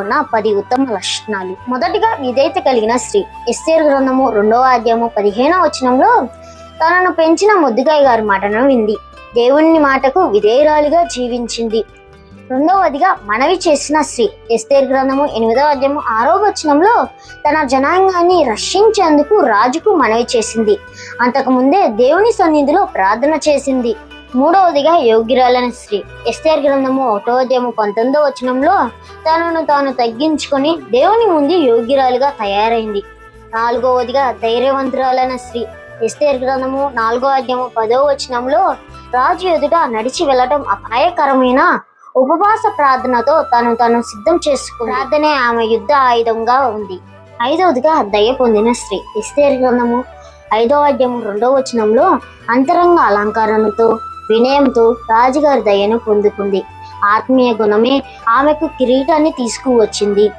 ఉన్న పది ఉత్తమ లక్షణాలు. మొదటిగా విధేయత కలిగిన స్త్రీ. ఎస్తేర్ గ్రంథము రెండవ అధ్యాయము పదిహేనవ వచనంలో తనను పెంచిన ముద్దుగాయ గారి మాటను వింది. దేవుని మాటకు విధేయురాలిగా జీవించింది. రెండవదిగా మనవి చేసిన స్త్రీ. ఎస్తేర్ గ్రంథము ఎనిమిదవ అధ్యాయము ఆరో వచనంలో తన జనాంగాన్ని రక్షించేందుకు రాజుకు మనవి చేసింది. అంతకు ముందే దేవుని సన్నిధిలో ప్రార్థన చేసింది. మూడవదిగా యోగ్యురాలైన స్త్రీ ఎస్తేర్ గ్రంథము ఒకటో అధ్యాయము పంతొమ్మిదో వచనంలో తనను తాను తగ్గించుకొని దేవుని ముందు యోగ్యురాలుగా తయారైంది. నాలుగవదిగా ధైర్యవంతురాలైన స్త్రీ ఎస్తేర్ గ్రంథము నాలుగో అధ్యాయము పదో వచనంలో రాజు ఎదుట నడిచి వెళ్ళటం అపాయకరమైన ఉపవాస ప్రార్థనతో తను తను సిద్ధం చేసుకుని ప్రార్థనే ఆమె యుద్ధ ఆయుధంగా ఉంది. ఐదవదిగా దయ పొందిన స్త్రీ ఎస్తేర్ గ్రంథము ఐదో అధ్యాయం రెండో వచనంలో అంతరంగ అలంకరణతో వినయంతో రాజుగారి దయను పొందుకుంది. ఆత్మీయ గుణమే ఆమెకు కిరీటాన్ని తీసుకువచ్చింది.